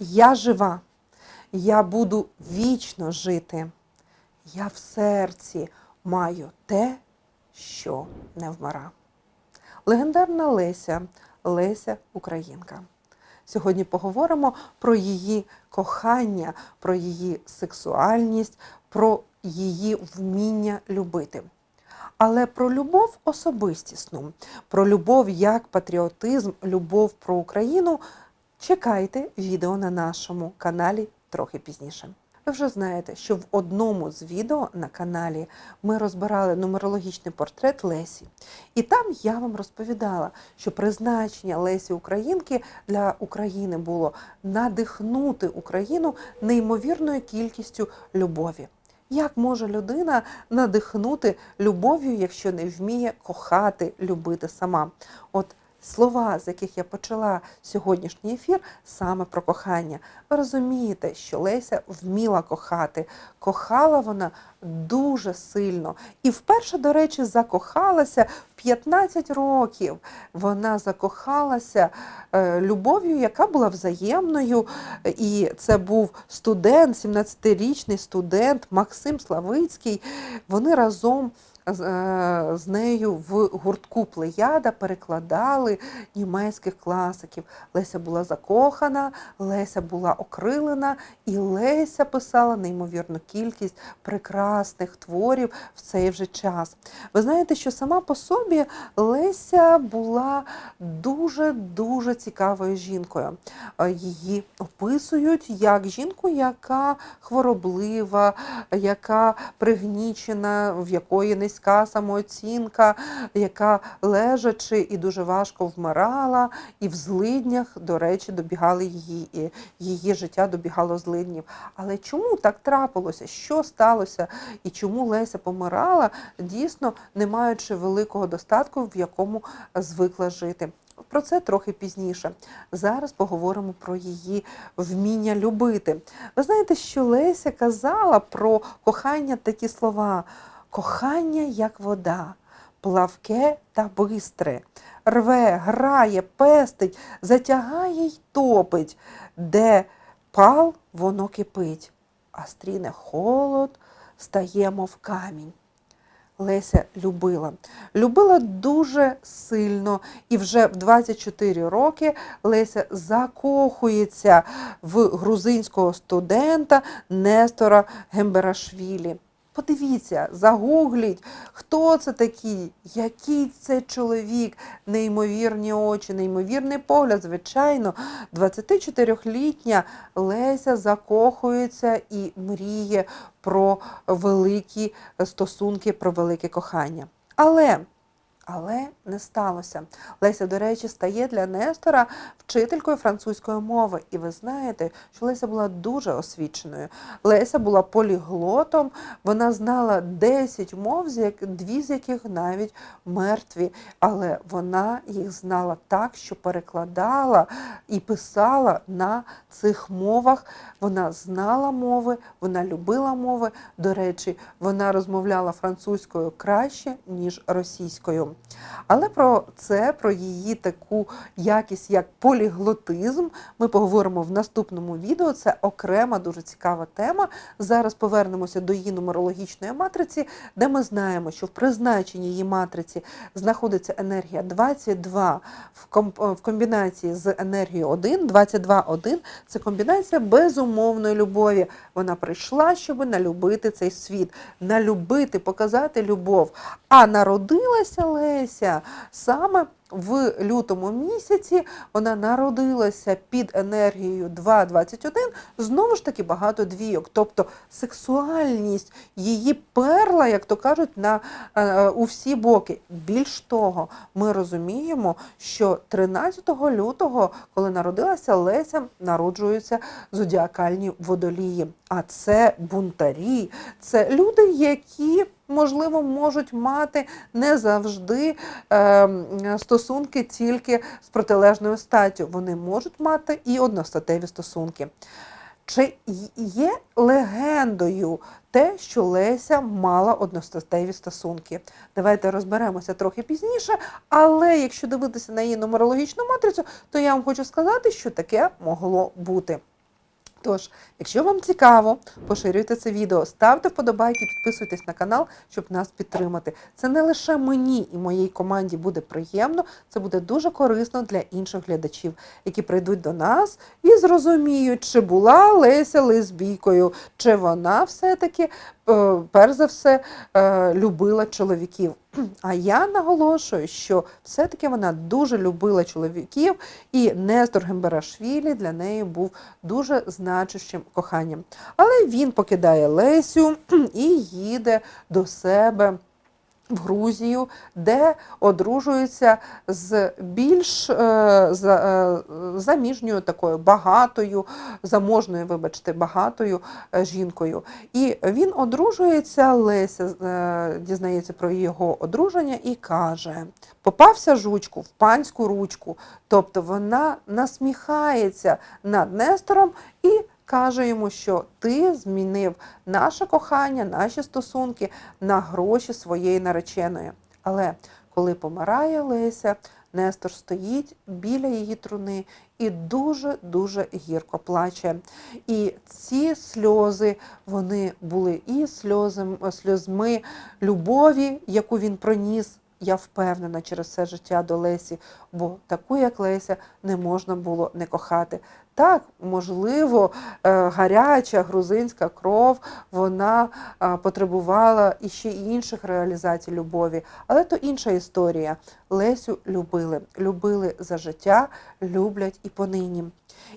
Я жива, я буду вічно жити. Я в серці маю те, що не вмира. Легендарна Леся, Леся Українка. Сьогодні поговоримо про її кохання, про її сексуальність, про її вміння любити. Але про любов особистісну, про любов як патріотизм, любов про Україну чекайте відео на нашому каналі трохи пізніше. Ви вже знаєте, що в одному з відео на каналі ми розбирали нумерологічний портрет Лесі. І там я вам розповідала, що призначення Лесі Українки для України було надихнути Україну неймовірною кількістю любові. Як може людина надихнути любов'ю, якщо не вміє кохати, любити сама? От слова, з яких я почала сьогоднішній ефір, саме про кохання. Ви розумієте, що Леся вміла кохати. Кохала вона дуже сильно. І вперше, до речі, закохалася в 15 років. Вона закохалася е, любов'ю, яка була взаємною. І це був студент, 17-річний студент Максим Славицький. Вони разом з, е, нею в гуртку Плеяда перекладали німецьких класиків. Леся була закохана, Леся була окрилена, і Леся писала неймовірну кількість прекрасних творів в цей вже час. Ви знаєте, що сама по собі Леся була дуже-дуже цікавою жінкою. Е, Її описують як жінку, яка хвороблива, яка пригнічена, в якої низька самооцінка, яка лежачи і дуже важко вмирала, і в злиднях, до речі, добігали її, і її життя добігало злиднів. Але чому так трапилося? Що сталося? І чому Леся помирала, дійсно не маючи великого достатку, в якому звикла жити? Про це трохи пізніше. Зараз поговоримо про її вміння любити. Ви знаєте, що Леся казала про кохання такі слова: кохання як вода, плавке та бистре, рве, грає, пестить, затягає й топить, де пал воно кипить, а стріне холод, стає, мов камінь. Леся любила. Любила дуже сильно, і вже в 24 роки Леся закохується в грузинського студента Нестора Гемберашвілі. Подивіться, загугліть, хто це такий, який це чоловік, неймовірні очі, неймовірний погляд. Звичайно, 24-літня Леся закохується і мріє про великі стосунки, про велике кохання. Але але не сталося. Леся, до речі, стає для Нестора вчителькою французької мови. І ви знаєте, що Леся була дуже освіченою. Леся була поліглотом, вона знала 10 мов, дві з яких навіть мертві. Але вона їх знала так, що перекладала і писала на цих мовах. Вона знала мови, вона любила мови. До речі, вона розмовляла французькою краще, ніж російською. Але про це, про її таку якість, як поліглотизм, ми поговоримо в наступному відео. Це окрема дуже цікава тема. Зараз повернемося до її нумерологічної матриці, де ми знаємо, що в призначенні її матриці знаходиться енергія 22 в ком- в комбінації з енергією 1, 22-1 – це комбінація безумовної любові. Вона прийшла, щоб налюбити цей світ, налюбити, показати любов. А народилася Леся саме в лютому місяці. Вона народилася під енергією 2.21, знову ж таки багато двійок. Тобто сексуальність її перла, як то кажуть, на, е, у всі боки. Більш того, ми розуміємо, що 13 лютого, коли народилася Леся, народжуються зодіакальні водолії. А це бунтарі, це люди, які можливо, можуть мати не завжди е, стосунки тільки з протилежною статтю. Вони можуть мати і одностатеві стосунки. Чи є легендою те, що Леся мала одностатеві стосунки? Давайте розберемося трохи пізніше. Але якщо дивитися на її нумерологічну матрицю, то я вам хочу сказати, що таке могло бути. Тож, якщо вам цікаво, поширюйте це відео, ставте вподобайки, підписуйтесь на канал, щоб нас підтримати. Це не лише мені і моїй команді буде приємно, це буде дуже корисно для інших глядачів, які прийдуть до нас і зрозуміють, чи була Леся лесбійкою, чи вона все-таки, перш за все, е, любила чоловіків. А я наголошую, що все-таки вона дуже любила чоловіків, і Нестор Гемберашвілі для неї був дуже значущим коханням. Але він покидає Лесю і їде до себе. В Грузію, де одружується з більш е, е, заміжньою такою багатою, заможною, вибачте, багатою е, жінкою. І він одружується, Леся дізнається про його одруження і каже: попався жучку в панську ручку. Тобто вона насміхається над Нестором і каже йому, що ти змінив наше кохання, наші стосунки на гроші своєї нареченої. Але коли помирає Леся, Нестор стоїть біля її труни і дуже-дуже гірко плаче. І ці сльози, вони були і сльозами, сльозми любові, яку він проніс. Я впевнена через все життя до Лесі, бо таку, як Леся, не можна було не кохати. Так, можливо, е, гаряча грузинська кров вона е, потребувала іще інших реалізацій любові, але то інша історія. Лесю любили, любили за життя, люблять і понині.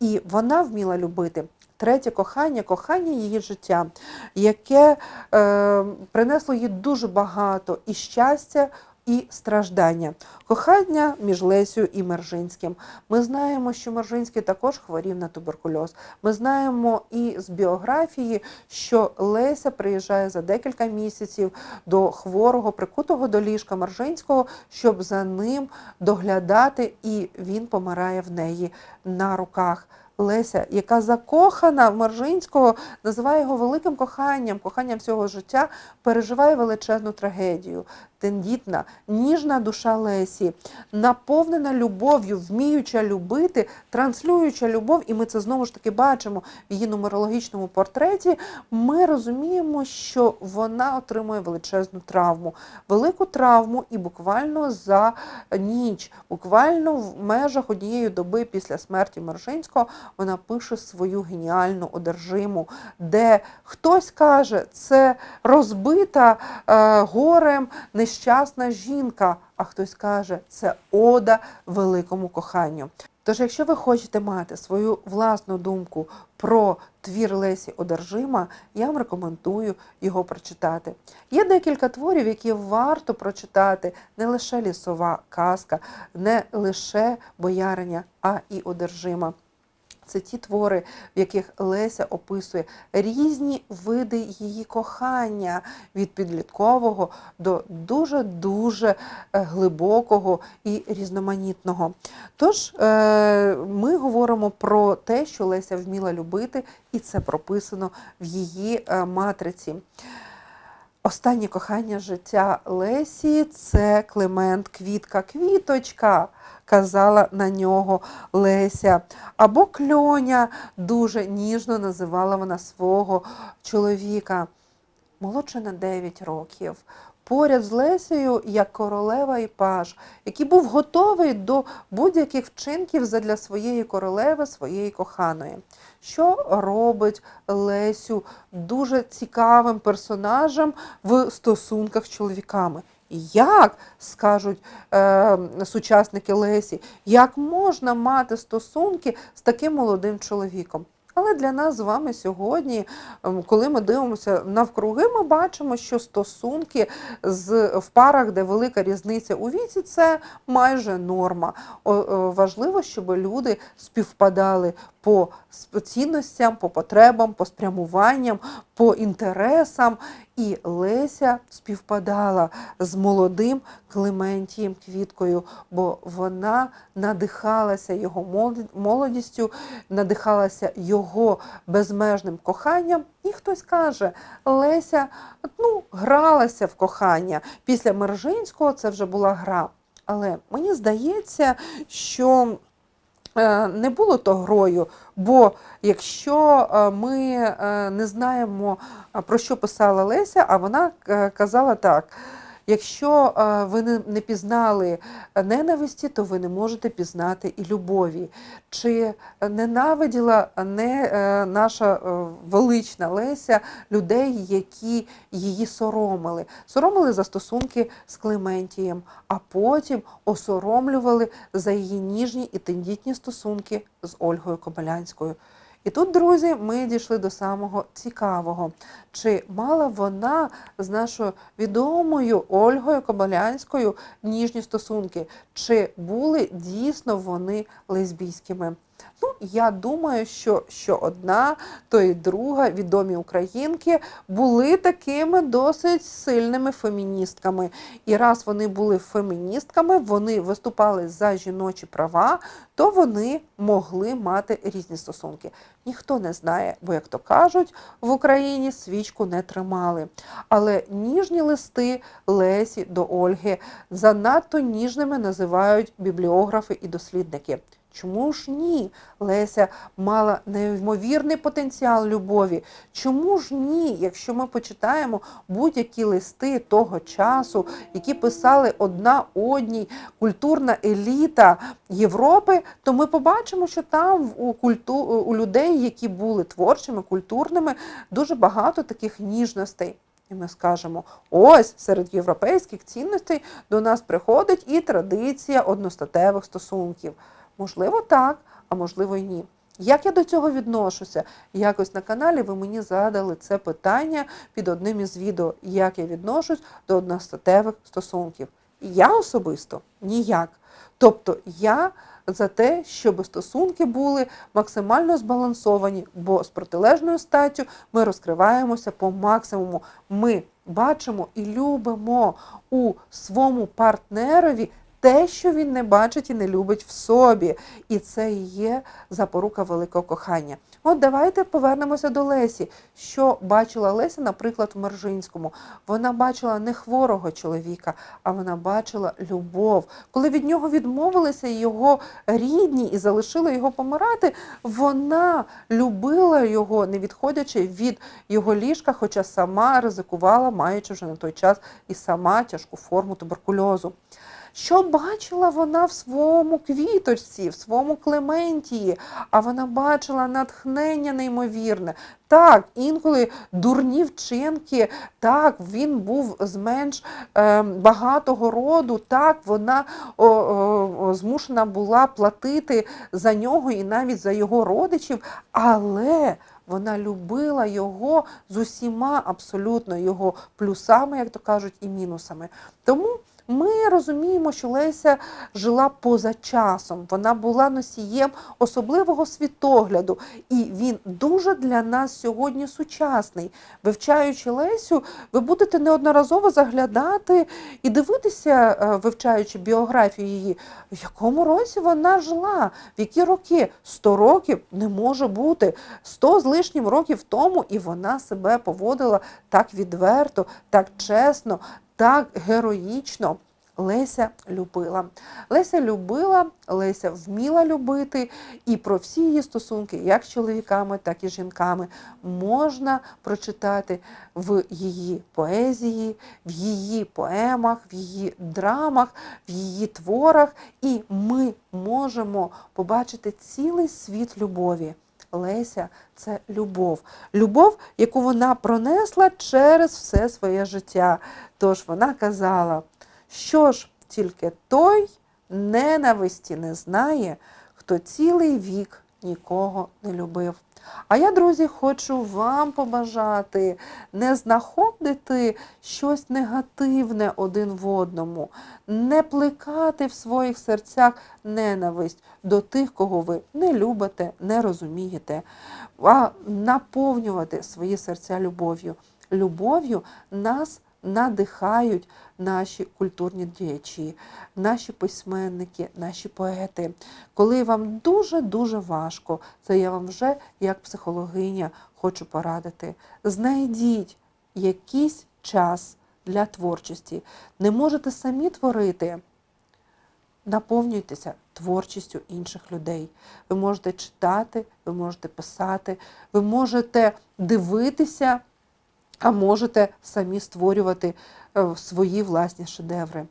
І вона вміла любити. Третє кохання, кохання її життя, яке е, принесло їй дуже багато і щастя, і страждання. Кохання між Лесю і Мержинським. Ми знаємо, що Мержинський також хворів на туберкульоз. Ми знаємо і з біографії, що Леся приїжджає за декілька місяців до хворого, прикутого до ліжка Мержинського, щоб за ним доглядати, і він помирає в неї на руках. Леся, яка закохана в Мержинського, називає його великим коханням, коханням всього життя, переживає величезну трагедію. Тендітна, ніжна душа Лесі, наповнена любов'ю, вміюча любити, транслююча любов, і ми це знову ж таки бачимо в її нумерологічному портреті. Ми розуміємо, що вона отримує величезну травму, велику травму, і буквально за ніч, буквально в межах однієї доби після смерті Мержинського, вона пише свою геніальну одержиму, де хтось каже, це розбита е, горем нещасна жінка, а хтось каже, це ода великому коханню. Тож, якщо ви хочете мати свою власну думку про твір Лесі Одержима, я вам рекомендую його прочитати. Є декілька творів, які варто прочитати не лише лісова казка, не лише бояриня, а і одержима. Це ті твори, в яких Леся описує різні види її кохання від підліткового до дуже-дуже глибокого і різноманітного. Тож е, ми говоримо про те, що Леся вміла любити, і це прописано в її е, матриці. Останнє кохання життя Лесі це Климент Квітка Квіточка, казала на нього Леся. Або кльоня дуже ніжно називала вона свого чоловіка. Молодше на 9 років. Поряд з Лесею як королева і паж, який був готовий до будь-яких вчинків задля своєї королеви, своєї коханої що робить Лесю дуже цікавим персонажем в стосунках з чоловіками. Як скажуть е, сучасники Лесі, як можна мати стосунки з таким молодим чоловіком? Але для нас з вами сьогодні, ем, коли ми дивимося навкруги, ми бачимо, що стосунки з, в парах, де велика різниця у віці, це майже норма. О, важливо, щоб люди співпадали по цінностям, по потребам, по спрямуванням, по інтересам. І Леся співпадала з молодим Клементієм Квіткою, бо вона надихалася його молодістю, надихалася його безмежним коханням. І хтось каже, Леся ну, гралася в кохання. Після Мержинського це вже була гра. Але мені здається, що не було то грою, бо якщо е, ми е, не знаємо, е, про що писала Леся, а вона е, казала так. Якщо е, ви не- пізнали ненависті, то ви не можете пізнати і любові. Чи ненавиділа не е, наша е, велична Леся людей, які її соромили? Соромили за стосунки з Клементієм, а потім осоромлювали за її ніжні і тендітні стосунки з Ольгою Кобилянською. І тут, друзі, ми дійшли до самого цікавого. Чи мала вона з нашою відомою Ольгою Коболянською ніжні стосунки? Чи були дійсно вони лесбійськими? Ну, я думаю, що, що одна, то і друга відомі українки були такими досить сильними феміністками. І раз вони були феміністками, вони виступали за жіночі права, то вони могли мати різні стосунки. Ніхто не знає, бо, як то кажуть, в Україні свічку не тримали. Але ніжні листи Лесі до Ольги занадто ніжними називають бібліографи і дослідники. Чому ж ні? Леся мала неймовірний потенціал любові. Чому ж ні, якщо ми почитаємо будь-які листи того часу, які писали одна одній культурна еліта Європи, то ми побачимо, що там у культу у людей, які були творчими, культурними, дуже багато таких ніжностей. І ми скажемо: ось серед європейських цінностей до нас приходить і традиція одностатевих стосунків. Можливо, так, а можливо і ні. Як я до цього відношуся? Якось на каналі ви мені задали це питання під одним із відео, як я відношусь до одностатевих стосунків. Я особисто ніяк. Тобто я за те, щоб стосунки були максимально збалансовані, бо з протилежною статтю ми розкриваємося по максимуму. Ми бачимо і любимо у своєму партнерові те, що він не бачить і не любить в собі. І це і є запорука великого кохання. От давайте повернемося до Лесі. Що бачила Леся, наприклад, в Мержинському? Вона бачила не хворого чоловіка, а вона бачила любов. Коли від нього відмовилися його рідні і залишили його помирати, вона любила його, не відходячи від його ліжка, хоча сама ризикувала, маючи вже на той час і сама тяжку форму туберкульозу. Що бачила вона в своєму квіточці, в своєму Клементії, а вона бачила натхнення неймовірне. Так, інколи дурні вчинки, так, він був з менш е, багатого роду, так, вона о, о, змушена була платити за нього і навіть за його родичів, але вона любила його з усіма абсолютно його плюсами, як то кажуть, і мінусами. Тому ми розуміємо, що Леся жила поза часом, вона була носієм особливого світогляду, і він дуже для нас сьогодні сучасний. Вивчаючи Лесю, ви будете неодноразово заглядати і дивитися, е, вивчаючи біографію її, в якому році вона жила, в які роки 100 років не може бути 100 з лишнім років тому, і вона себе поводила так відверто, так чесно, так героїчно. Леся любила. Леся любила, Леся вміла любити, і про всі її стосунки, як з чоловіками, так і з жінками, можна прочитати в її поезії, в її поемах, в її драмах, в її творах, і ми можемо побачити цілий світ любові. Леся це любов. Любов, яку вона пронесла через все своє життя. Тож вона казала, що ж тільки той ненависті не знає, хто цілий вік нікого не любив. А я, друзі, хочу вам побажати не знаходити щось негативне один в одному, не плекати в своїх серцях ненависть до тих, кого ви не любите, не розумієте, а наповнювати свої серця любов'ю. Любов'ю нас надихають наші культурні діячі, наші письменники, наші поети. Коли вам дуже-дуже важко, це я вам вже як психологиня хочу порадити. Знайдіть якийсь час для творчості. Не можете самі творити. наповнюйтеся творчістю інших людей. Ви можете читати, ви можете писати, ви можете дивитися, а можете самі створювати е, свої власні шедеври.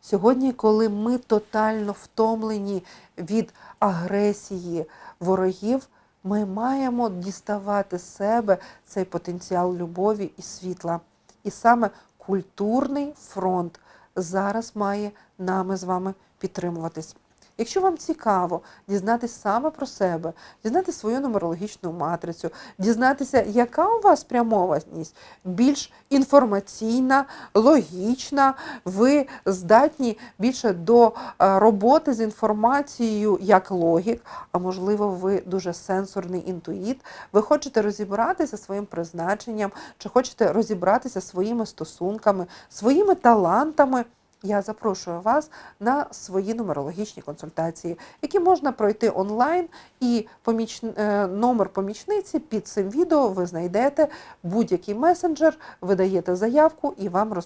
Сьогодні, коли ми тотально втомлені від агресії ворогів, ми маємо діставати з себе цей потенціал любові і світла. І саме культурний фронт зараз має нами з вами підтримуватись. Якщо вам цікаво дізнатися саме про себе, дізнатися свою нумерологічну матрицю, дізнатися, яка у вас спрямованість більш інформаційна, логічна, ви здатні більше до е, роботи з інформацією як логік, а можливо, ви дуже сенсорний інтуїт, ви хочете розібратися своїм призначенням, чи хочете розібратися своїми стосунками, своїми талантами. Я запрошую вас на свої нумерологічні консультації, які можна пройти онлайн, і поміч... е, номер помічниці під цим відео ви знайдете будь-який месенджер, ви даєте заявку і вам е,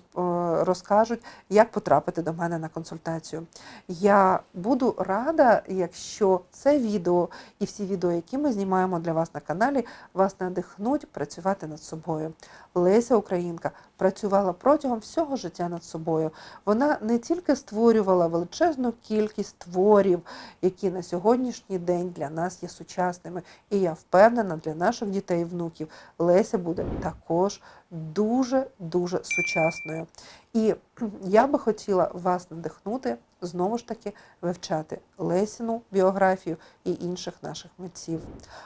розкажуть, як потрапити до мене на консультацію. Я буду рада, якщо це відео і всі відео, які ми знімаємо для вас на каналі, вас надихнуть працювати над собою. Леся Українка працювала протягом всього життя над собою. Вона не тільки створювала величезну кількість творів, які на сьогоднішній день для нас є сучасними. І я впевнена, для наших дітей і внуків Леся буде також дуже дуже сучасною. І я би хотіла вас надихнути знову ж таки вивчати Лесіну біографію і інших наших митців.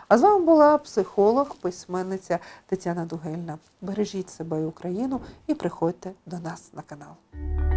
А з вами була психолог, письменниця Тетяна Дугельна. Бережіть себе і Україну і приходьте до нас на канал.